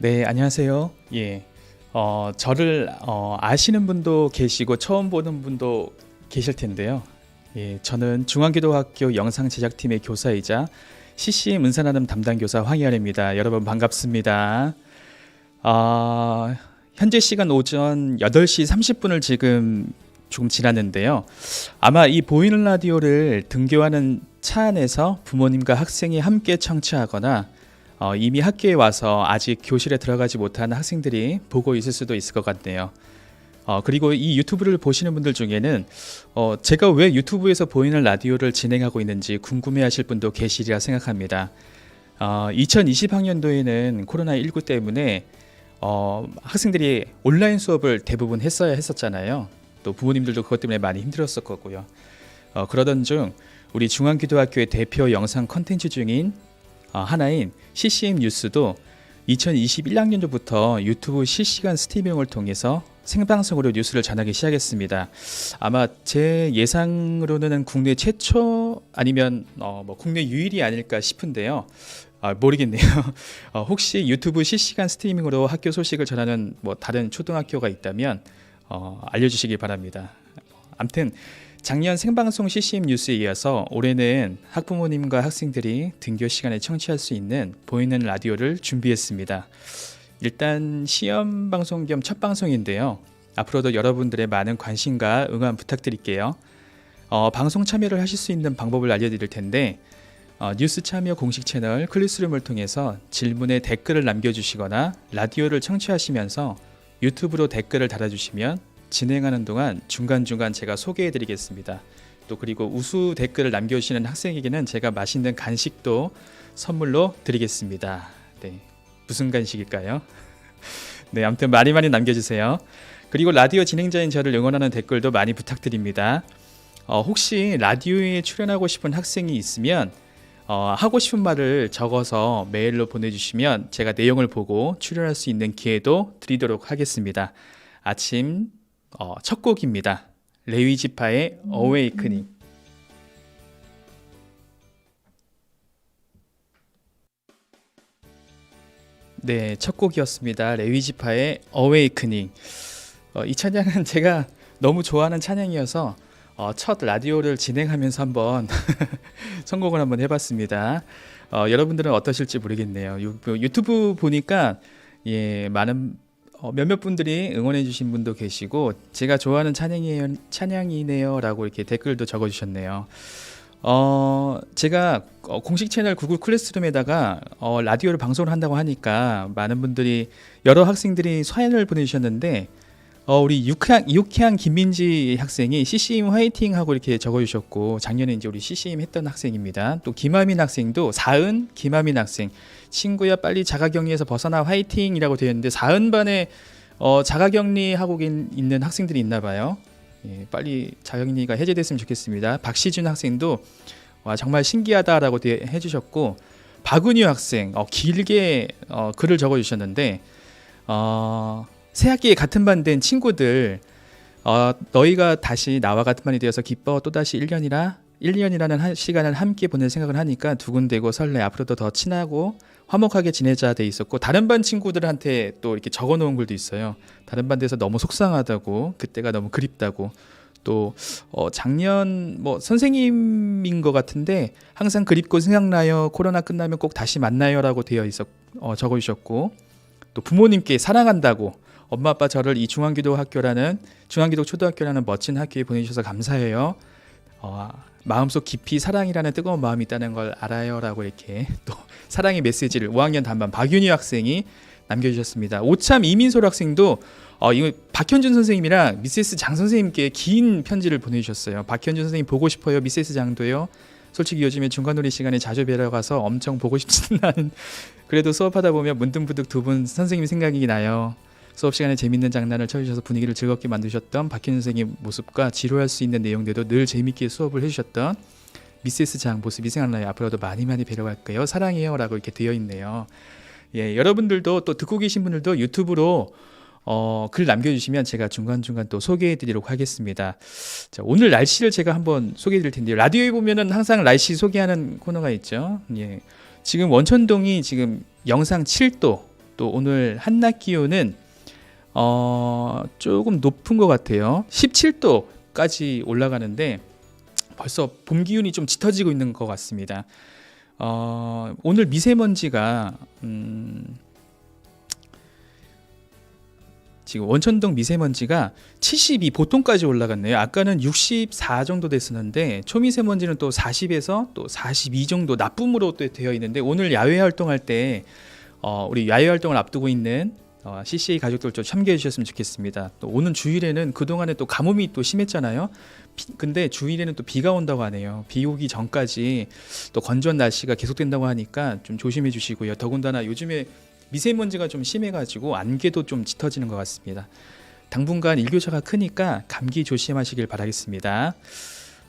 네, 안녕하세요. 예. 어, 저를 어, 아시는 분도 계시고 처음 보는 분도 계실 텐데요. 예, 저는 중앙기도학교 영상 제작팀의 교사이자 CCM 은사나눔 담당 교사 황희열입니다. 여러분 반갑습니다. 아, 현재 시간 오전 8시 30분을 지금 조금 지났는데요. 아마 이 보이는 라디오를 등교하는 차 안에서 부모님과 학생이 함께 청취하거나 어, 이미 학교에 와서 아직 교실에 들어가지 못한 학생들이 보고 있을 수도 있을 것 같네요. 어, 그리고 이 유튜브를 보시는 분들 중에는 어, 제가 왜 유튜브에서 보이는 라디오를 진행하고 있는지 궁금해하실 분도 계시리라 생각합니다. 어, 2020학년도에는 코로나19 때문에 어, 학생들이 온라인 수업을 대부분 했어야 했었잖아요. 또 부모님들도 그것 때문에 많이 힘들었을 거고요. 어, 그러던 중 우리 중앙기도학교의 대표 영상 컨텐츠 중인 어, 하나인 CCM 뉴스도 2021학년도부터 유튜브 실시간 스트리밍을 통해서 생방송으로 뉴스를 전하기 시작했습니다. 아마 제 예상으로는 국내 최초 아니면 어, 뭐 국내 유일이 아닐까 싶은데요. 아, 모르겠네요. 어, 혹시 유튜브 실시간 스트리밍으로 학교 소식을 전하는 뭐 다른 초등학교가 있다면 어, 알려주시기 바랍니다. 암튼 작년 생방송 CCM 뉴스에 이어서 올해는 학부모님과 학생들이 등교 시간에 청취할 수 있는 보이는 라디오를 준비했습니다. 일단 시험 방송 겸 첫 방송인데요. 앞으로도 여러분들의 많은 관심과 응원 부탁드릴게요. 어, 방송 참여를 하실 수 있는 방법을 알려드릴 텐데 어, 뉴스 참여 공식 채널 클리스룸을 통해서 질문에 댓글을 남겨주시거나 라디오를 청취하시면서 유튜브로 댓글을 달아주시면 진행하는 동안 중간중간 제가 소개해 드리겠습니다. 또 그리고 우수 댓글을 남겨주시는 학생에게는 제가 맛있는 간식도 선물로 드리겠습니다. 네, 무슨 간식일까요? 네, 아무튼 많이 많이 남겨주세요. 그리고 라디오 진행자인 저를 응원하는 댓글도 많이 부탁드립니다. 어, 혹시 라디오에 출연하고 싶은 학생이 있으면 어, 하고 싶은 말을 적어서 메일로 보내주시면 제가 내용을 보고 출연할 수 있는 기회도 드리도록 하겠습니다. 아침 어, 첫 곡입니다. 레위 지파의 Awakening. 네, 첫 곡이었습니다. 레위지파의 Awakening. 어, 이 찬양은 제가 너무 좋아하는 찬양이어서 어, 첫 라디오를 진행하면서 한번 선곡을 한번 해봤습니다. 어, 여러분들은 어떠실지 모르겠네요. 유, 유튜브 보니까 예, 많은 어, 몇몇 분들이 응원해주신 분도 계시고 제가 좋아하는 찬양이에요, 찬양이네요라고 이렇게 댓글도 적어주셨네요. 어, 제가 어, 공식 채널 구글 클래스룸에다가 어, 라디오를 방송을 한다고 하니까 많은 분들이 여러 학생들이 사연을 보내주셨는데 어, 우리 육향, 육향 김민지 학생이 CCM 화이팅 하고 이렇게 적어주셨고 작년에 이제 우리 CCM 했던 학생입니다. 또 김하민 학생도 사은 김하민 학생 친구야 빨리 자가격리에서 벗어나 화이팅이라고 되어 있는데 사은 반에 어, 자가격리 하고 있는 학생들이 있나 봐요. 예, 빨리 자격리가 해제됐으면 좋겠습니다. 박시준 학생도 와 정말 신기하다라고 해주셨고 박은유 학생 어, 길게 어, 글을 적어주셨는데 어, 새 학기에 같은 반 된 친구들 어, 너희가 다시 나와 같은 반이 되어서 기뻐 또다시 1년이라 1년이라는 한 시간을 함께 보낼 생각을 하니까 두근대고 설레 앞으로도 더 친하고 화목하게 지내자 돼 있었고 다른 반 친구들한테 또 이렇게 적어 놓은 글도 있어요. 다른 반에서 너무 속상하다고 그때가 너무 그립다고 또 어, 작년 뭐 선생님인 것 같은데 항상 그립고 생각나요. 코로나 끝나면 꼭 다시 만나요라고 되어 있었 어, 적어주셨고 또 부모님께 사랑한다고 엄마 아빠 저를 이 중앙기도 학교라는 중앙기도 초등학교라는 멋진 학교에 보내주셔서 감사해요. 어, 마음속 깊이 사랑이라는 뜨거운 마음이 있다는 걸 알아요라고 이렇게 또 사랑의 메시지를 5학년 단반 박윤희 학생이 남겨주셨습니다. 오참 이민솔 학생도 어, 이거 박현준 선생님이랑 미세스 장 선생님께 긴 편지를 보내주셨어요. 박현준 선생님 보고 싶어요. 미세스 장도요. 솔직히 요즘에 중간놀이 시간에 자주 뵈러 가서 엄청 보고 싶지는 않은 그래도 수업하다 보면 문득문득 두 분 선생님 생각이 나요. 수업 시간에 재밌는 장난을 쳐주셔서 분위기를 즐겁게 만드셨던 박현 선생님 모습과 지루할 수 있는 내용들도 늘 재밌게 수업을 해주셨던 미세스 장 모습이 생각나요. 앞으로도 많이 많이 뵈러 갈게요. 사랑해요라고 이렇게 되어 있네요. 예, 여러분들도 또 듣고 계신 분들도 유튜브로 어, 글 남겨주시면 제가 중간중간 또 소개해드리도록 하겠습니다. 자, 오늘 날씨를 제가 한번 소개해드릴 텐데요. 라디오에 보면은 항상 날씨 소개하는 코너가 있죠. 예. 지금 원천동이 지금 영상 7도, 또 오늘 한낮 기온은 어, 조금 높은 것 같아요. 17도까지 올라가는데 벌써 봄 기운이 좀 짙어지고 있는 것 같습니다. 어, 오늘 미세먼지가 음, 지금 원천동 미세먼지가 72 보통까지 올라갔네요. 아까는 64 정도 됐었는데 초미세먼지는 또 40에서 또 42 정도 나쁨으로 또 되어 있는데 오늘 야외 활동할 때 어, 우리 야외 활동을 앞두고 있는 어, CCA 가족들 좀 참고해 주셨으면 좋겠습니다. 또 오는 주일에는 그 동안에 또 가뭄이 또 심했잖아요. 비, 근데 주일에는 또 비가 온다고 하네요. 비 오기 전까지 또 건조한 날씨가 계속된다고 하니까 좀 조심해 주시고요. 더군다나 요즘에 미세먼지가 좀 심해가지고 안개도 좀 짙어지는 것 같습니다. 당분간 일교차가 크니까 감기 조심하시길 바라겠습니다.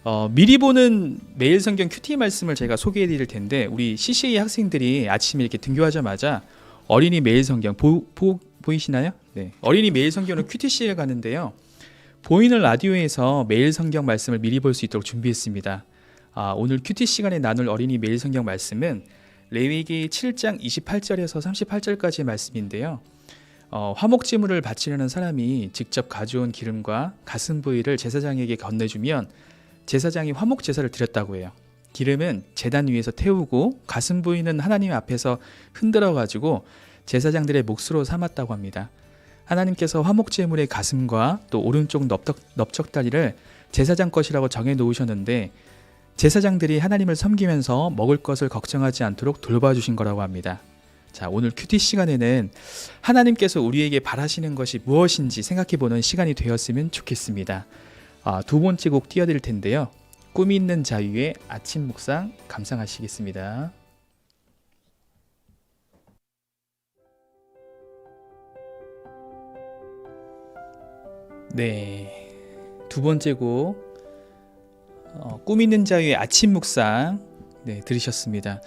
어, 미리 보는 매일 성경 큐티 말씀을 제가 소개해 드릴 텐데 우리 CCA 학생들이 아침에 이렇게 등교하자마자 어린이 매일 성경 보, 보, 보이시나요? 네. 어린이 매일 성경은 큐티C에 가는데요. 보이는 라디오에서 매일 성경 말씀을 미리 볼 수 있도록 준비했습니다. 아, 오늘 큐티 시간에 나눌 어린이 매일 성경 말씀은 레위기 7장 28절에서 38절까지의 말씀인데요. 어, 화목제물을 바치려는 사람이 직접 가져온 기름과 가슴 부위를 제사장에게 건네주면 제사장이 화목 제사를 드렸다고 해요. 기름은 제단 위에서 태우고 가슴 부위는 하나님 앞에서 흔들어 가지고 제사장들의 몫으로 삼았다고 합니다. 하나님께서 화목 제물의 가슴과 또 오른쪽 넓적, 넓적다리를 제사장 것이라고 정해 놓으셨는데 제사장들이 하나님을 섬기면서 먹을 것을 걱정하지 않도록 돌봐주신 거라고 합니다. 자, 오늘 큐티 시간에는 하나님께서 우리에게 바라시는 것이 무엇인지 생각해보는 시간이 되었으면 좋겠습니다. 아, 두 번째 곡 띄워드릴 텐데요. 꿈이 있는 자유의 아침 묵상 감상하시겠습니다. 네, 두 번째 곡 어, 꿈 있는 자유의 아침 묵상 네, 들으셨습니다.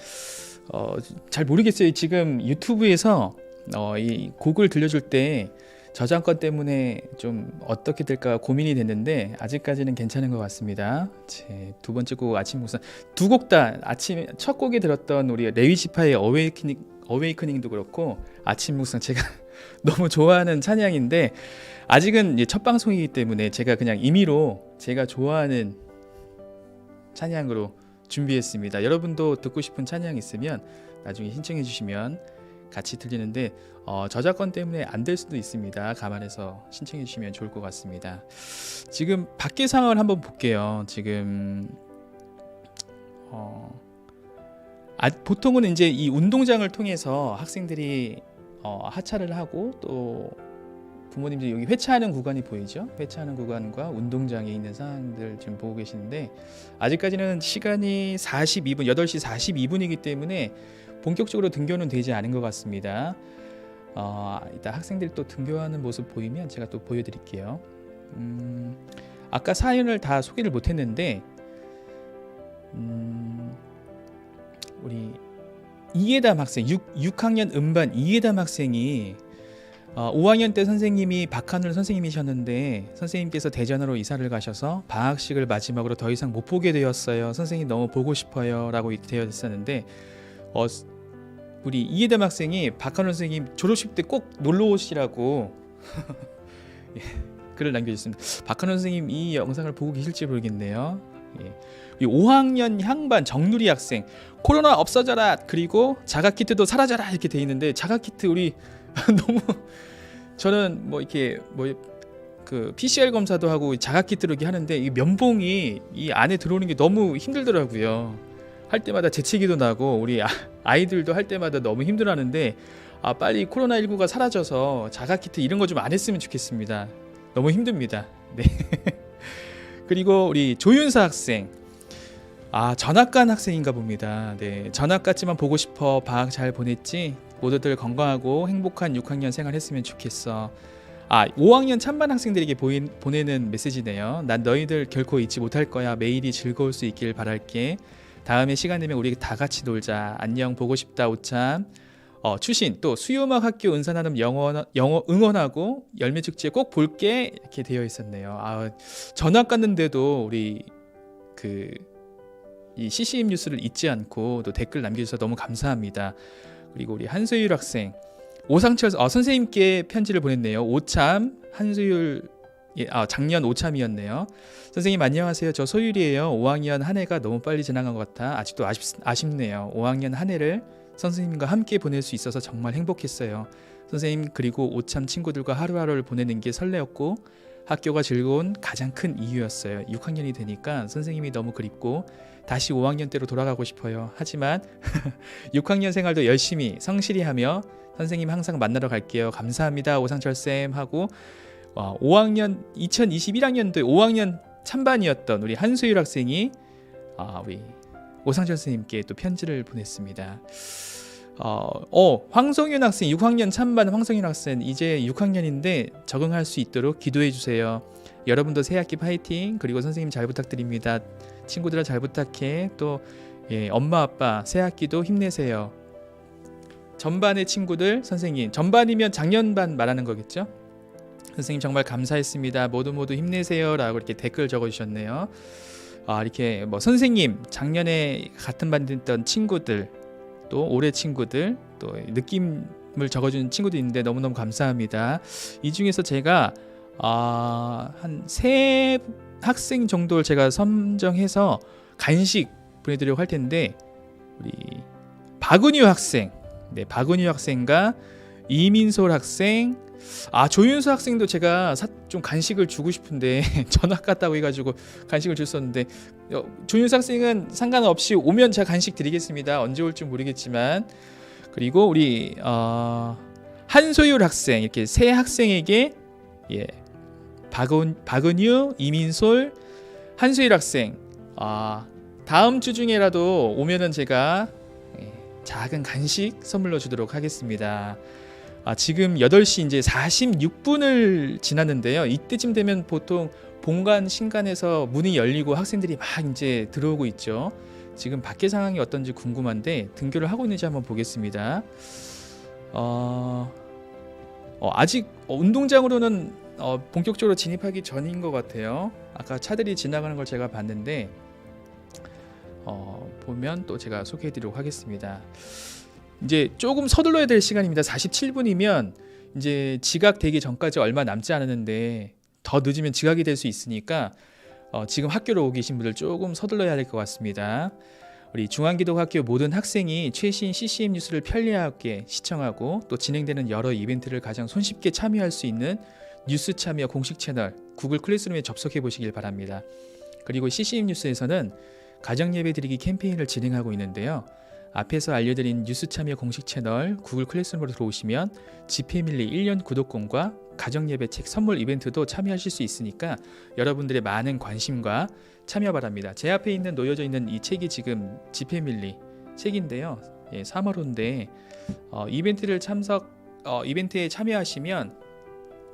어, 잘 모르겠어요. 지금 유튜브에서 어, 이 곡을 들려줄 때 저작권 때문에 좀 어떻게 될까 고민이 됐는데 아직까지는 괜찮은 것 같습니다. 제 두 번째 곡 아침 묵상 두 곡 다 아침 첫 곡에 들었던 우리 레위 지파의 어웨이크닝 어웨이크닝도 그렇고 아침 묵상 제가 너무 좋아하는 찬양인데 아직은 첫 방송이기 때문에 제가 그냥 임의로 제가 좋아하는 찬양으로 준비했습니다. 여러분도 듣고 싶은 찬양 있으면 나중에 신청해 주시면 같이 들리는데 어, 저작권 때문에 안 될 수도 있습니다. 감안해서 신청해 주시면 좋을 것 같습니다. 지금 밖의 상황을 한번 볼게요. 지금 어, 아, 보통은 이제 이 운동장을 통해서 학생들이 어, 하차를 하고 또 부모님들 여기 회차하는 구간이 보이죠? 회차하는 구간과 운동장에 있는 상황들 지금 보고 계시는데 아직까지는 시간이 42분, 8시 42분이기 때문에 본격적으로 등교는 되지 않은 것 같습니다. 어, 이따 학생들이 또 등교하는 모습 보이면 제가 또 보여드릴게요. 음, 아까 사연을 다 소개를 못했는데 음, 우리 이해담 학생 6, 6학년 음반 이해담 학생이 어, 5학년 때 선생님이 박하늘 선생님이셨는데 선생님께서 대전으로 이사를 가셔서 방학식을 마지막으로 더 이상 못 보게 되었어요. 선생님 너무 보고 싶어요라고 되어 있었는데 어, 우리 이해담 학생이 박하늘 선생님 졸업식 때 꼭 놀러 오시라고 예, 글을 남겨주셨습니다. 박하늘 선생님 이 영상을 보고 계실지 모르겠네요. 예. 5학년 향반 정누리 학생 코로나 없어져라 그리고 자가키트도 사라져라 이렇게 돼 있는데 자가키트 우리 너무 저는 뭐 이렇게 뭐 그 PCR 검사도 하고 자가키트로 이렇게 하는데 이 면봉이 이 안에 들어오는 게 너무 힘들더라고요. 할 때마다 재채기도 나고 우리 아, 아이들도 할 때마다 너무 힘들어하는데 아 빨리 코로나 19가 사라져서 자가키트 이런 거 좀 안 했으면 좋겠습니다. 너무 힘듭니다. 네. 그리고 우리 조윤사 학생 아 전학간 학생인가 봅니다. 네 전학 갔지만 보고 싶어 방학 잘 보냈지 모두들 건강하고 행복한 6학년 생활 했으면 좋겠어. 아 5학년 찬반 학생들에게 보인, 보내는 메시지네요. 난 너희들 결코 잊지 못할 거야. 매일이 즐거울 수 있길 바랄게. 다음에 시간 되면 우리 다 같이 놀자. 안녕 보고 싶다 오참. 어, 추신 또 수요음악 학교 은사나눔 영어, 영어 응원하고 열매 축제 꼭 볼게 이렇게 되어 있었네요. 아 전학 갔는데도 우리 그 이 CCM 뉴스를 잊지 않고 또 댓글 남겨주셔서 너무 감사합니다. 그리고 우리 한소율 학생 오상철 어, 선생님께 편지를 보냈네요. 오참 한수율 예, 아 작년 오참이었네요. 선생님 안녕하세요. 저 소율이에요. 5학년 한 해가 너무 빨리 지나간 것 같아 아직도 아쉽, 아쉽네요. 5학년 한 해를 선생님과 함께 보낼 수 있어서 정말 행복했어요. 선생님 그리고 오참 친구들과 하루하루를 보내는 게 설레었고 학교가 즐거운 가장 큰 이유였어요. 6학년이 되니까 선생님이 너무 그립고 다시 5학년 때로 돌아가고 싶어요. 하지만 6학년 생활도 열심히 성실히 하며 선생님 항상 만나러 갈게요. 감사합니다. 오상철 쌤 하고 어, 5학년 2021학년도에 5학년 참반이었던 우리 한수일 학생이 아, 우리 오상철 선생님께 또 편지를 보냈습니다. 어, 어, 황성윤 학생 6학년 참반 황성윤 학생 이제 6학년인데 적응할 수 있도록 기도해 주세요. 여러분도 새 학기 파이팅 그리고 선생님 잘 부탁드립니다. 친구들아 잘 부탁해 또 예, 엄마 아빠 새 학기도 힘내세요. 전반의 친구들 선생님 전반이면 작년 반 말하는 거겠죠? 선생님 정말 감사했습니다. 모두 모두 힘내세요라고 이렇게 댓글 적어주셨네요. 아 이렇게 뭐 선생님 작년에 같은 반 됐던 친구들 또 올해 친구들 또 느낌을 적어주는 친구도 있는데 너무너무 감사합니다. 이 중에서 제가 아, 한 세 학생 정도를 제가 선정해서 간식 보내드리려고 할 텐데 우리 박은유 학생, 네 박은유 학생과 이민솔 학생, 아 조윤수 학생도 제가 사, 좀 간식을 주고 싶은데 전학 갔다고 해가지고 간식을 줬었는데 어, 조윤수 학생은 상관없이 오면 제가 간식 드리겠습니다. 언제 올지 모르겠지만 그리고 우리 어, 한소율 학생 이렇게 세 학생에게 예 박은 박은유, 이민솔, 한소율 학생 아 다음 주 중에라도 오면은 제가 예, 작은 간식 선물로 주도록 하겠습니다. 아, 지금 8시 이제 46분을 지났는데요. 이때쯤 되면 보통 본관 신관에서 문이 열리고 학생들이 막 이제 들어오고 있죠. 지금 밖의 상황이 어떤지 궁금한데 등교를 하고 있는지 한번 보겠습니다. 어, 어, 아직 운동장으로는 어, 본격적으로 진입하기 전인 것 같아요. 아까 차들이 지나가는 걸 제가 봤는데 어, 보면 또 제가 소개해드리도록 하겠습니다. 이제 조금 서둘러야 될 시간입니다. 47분이면 이제 지각 되기 전까지 얼마 남지 않았는데 더 늦으면 지각이 될 수 있으니까 어, 지금 학교로 오고 계신 분들 조금 서둘러야 될 것 같습니다. 우리 중앙기독학교 모든 학생이 최신 CCM 뉴스를 편리하게 시청하고 또 진행되는 여러 이벤트를 가장 손쉽게 참여할 수 있는 뉴스 참여 공식 채널 구글 클래스룸에 접속해 보시길 바랍니다. 그리고 CCM 뉴스에서는 가정 예배 드리기 캠페인을 진행하고 있는데요. 앞에서 알려드린 뉴스 참여 공식 채널 구글 클래스룸으로 들어오시면 지페밀리 1년 구독권과 가정예배 책 선물 이벤트도 참여하실 수 있으니까 여러분들의 많은 관심과 참여 바랍니다. 제 앞에 있는 놓여져 있는 이 책이 지금 지페밀리 책인데요. 예, 3월호인데 어, 이벤트를 참석 어, 이벤트에 참여하시면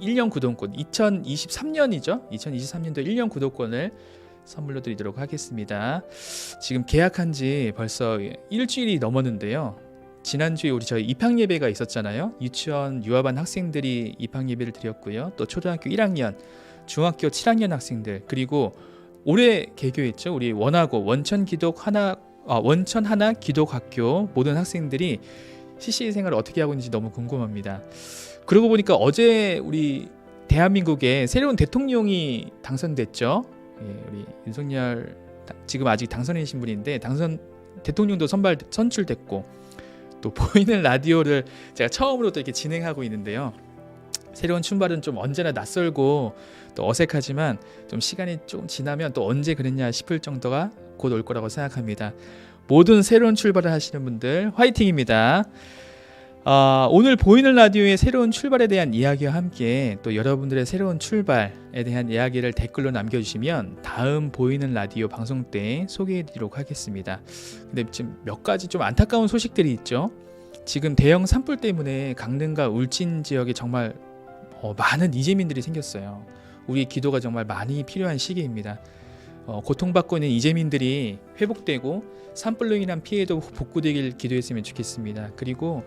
1년 구독권 2023년이죠. 2023년도 1년 구독권을 선물로 드리도록 하겠습니다. 지금 계약한 지 벌써 일주일이 넘었는데요. 지난주에 우리 저희 입학 예배가 있었잖아요. 유치원 유아반 학생들이 입학 예배를 드렸고요. 또 초등학교 1학년, 중학교 7학년 학생들 그리고 올해 개교했죠. 우리 원하고 원천 기독 하나 아, 원천 하나 기독학교 모든 학생들이 CCA 생활을 어떻게 하고 있는지 너무 궁금합니다. 그러고 보니까 어제 우리 대한민국에 새로운 대통령이 당선됐죠. 예, 우리 윤석열 지금 아직 당선이신 분인데 당선 대통령도 선발 선출됐고 또 보이는 라디오를 제가 처음으로 또 이렇게 진행하고 있는데요. 새로운 출발은 좀 언제나 낯설고 또 어색하지만 좀 시간이 좀 지나면 또 언제 그랬냐 싶을 정도가 곧 올 거라고 생각합니다. 모든 새로운 출발을 하시는 분들 화이팅입니다. 아, 오늘 보이는 라디오의 새로운 출발에 대한 이야기와 함께 또 여러분들의 새로운 출발에 대한 이야기를 댓글로 남겨주시면 다음 보이는 라디오 방송 때 소개해드리도록 하겠습니다. 근데 지금 몇 가지 좀 안타까운 소식들이 있죠. 지금 대형 산불 때문에 강릉과 울진 지역에 정말 어, 많은 이재민들이 생겼어요. 우리의 기도가 정말 많이 필요한 시기입니다. 어, 고통받고 있는 이재민들이 회복되고 산불로 인한 피해도 복구되길 기도했으면 좋겠습니다. 그리고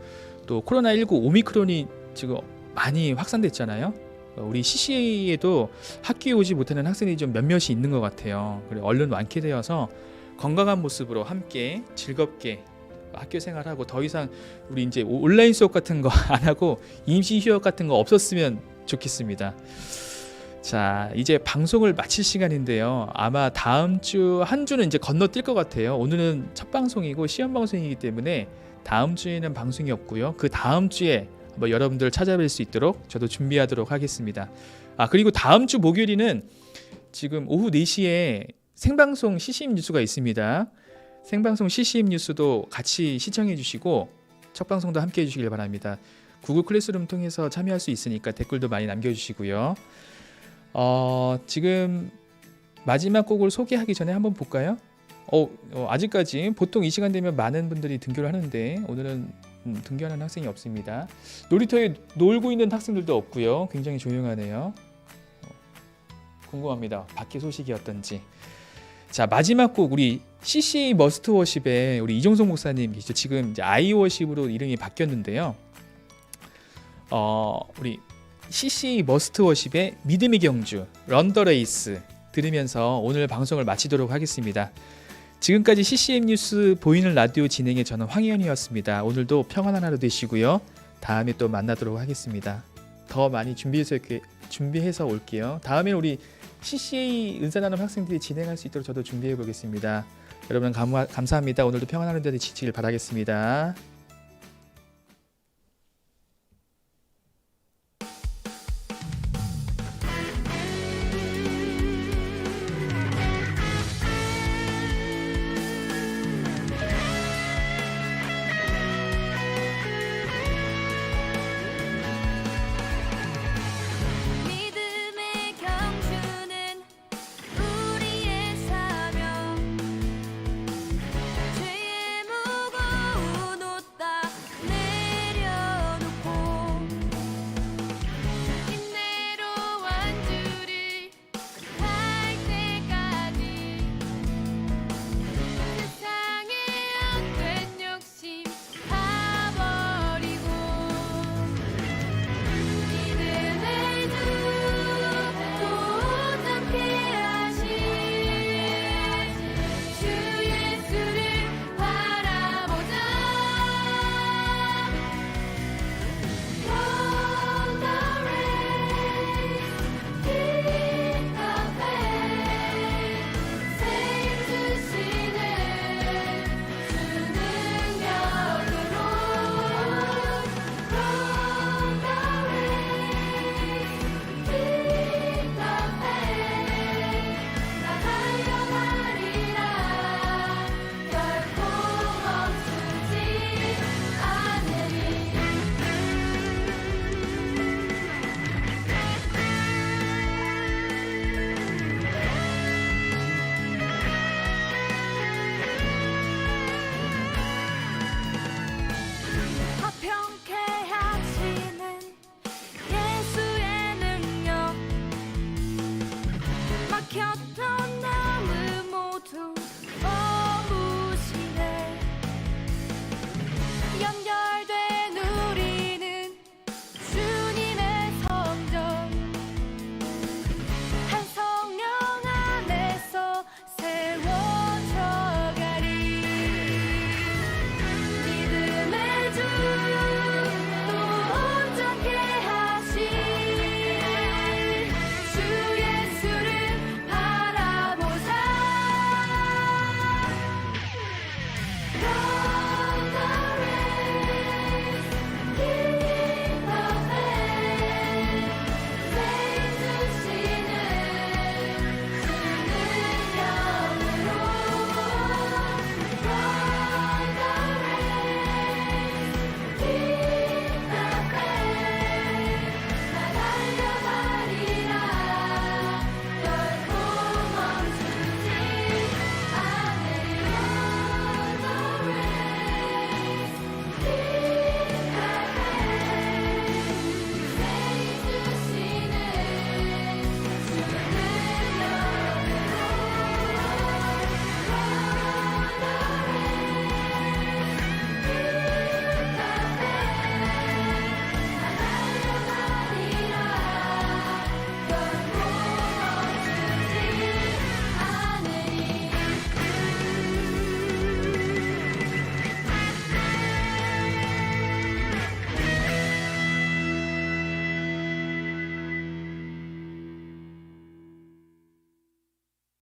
또 코로나19 오미크론이 지금 많이 확산됐잖아요. 어, 우리 CCA에도 학교에 오지 못하는 학생들이 좀 몇몇이 있는 것 같아요. 그래 얼른 완쾌되어서 건강한 모습으로 함께 즐겁게 학교 생활하고 더 이상 우리 이제 온라인 수업 같은 거 안 하고 임시 휴업 같은 거 없었으면 좋겠습니다. 자, 이제 방송을 마칠 시간인데요. 아마 다음 주 한 주는 이제 건너뛸 것 같아요. 오늘은 첫 방송이고 시험 방송이기 때문에 다음 주에는 방송이 없고요. 그 다음 주에 뭐 여러분들 찾아뵐 수 있도록 저도 준비하도록 하겠습니다. 아, 그리고 다음 주 목요일에는 지금 오후 4시에 생방송 CCM 뉴스가 있습니다. 생방송 CCM 뉴스도 같이 시청해 주시고 첫 방송도 함께 해 주시길 바랍니다. 구글 클래스룸 통해서 참여할 수 있으니까 댓글도 많이 남겨 주시고요. 어, 지금 마지막 곡을 소개하기 전에 한번 볼까요? 어, 어, 아직까지 보통 이 시간 되면 많은 분들이 등교를 하는데 오늘은 음, 등교하는 학생이 없습니다. 놀이터에 놀고 있는 학생들도 없고요. 굉장히 조용하네요. 어, 궁금합니다. 밖에 소식이 어떤지. 자 마지막 곡 우리 CC 머스트 워십의 우리 이종성 목사님 계시죠. 지금 이제 아이 워십으로 이름이 바뀌었는데요. 어 우리 CC 머스트 워십의 믿음의 경주 런더 레이스 들으면서 오늘 방송을 마치도록 하겠습니다. 지금까지 CCM 뉴스 보이는 라디오 진행의 저는 황희연이었습니다. 오늘도 평안한 하루 되시고요. 다음에 또 만나도록 하겠습니다. 더 많이 준비해서 이렇게 준비해서 올게요. 다음에 우리 CCA 은사나눔 학생들이 진행할 수 있도록 저도 준비해 보겠습니다. 여러분 감, 감사합니다. 오늘도 평안한 하루 되시길 바라겠습니다.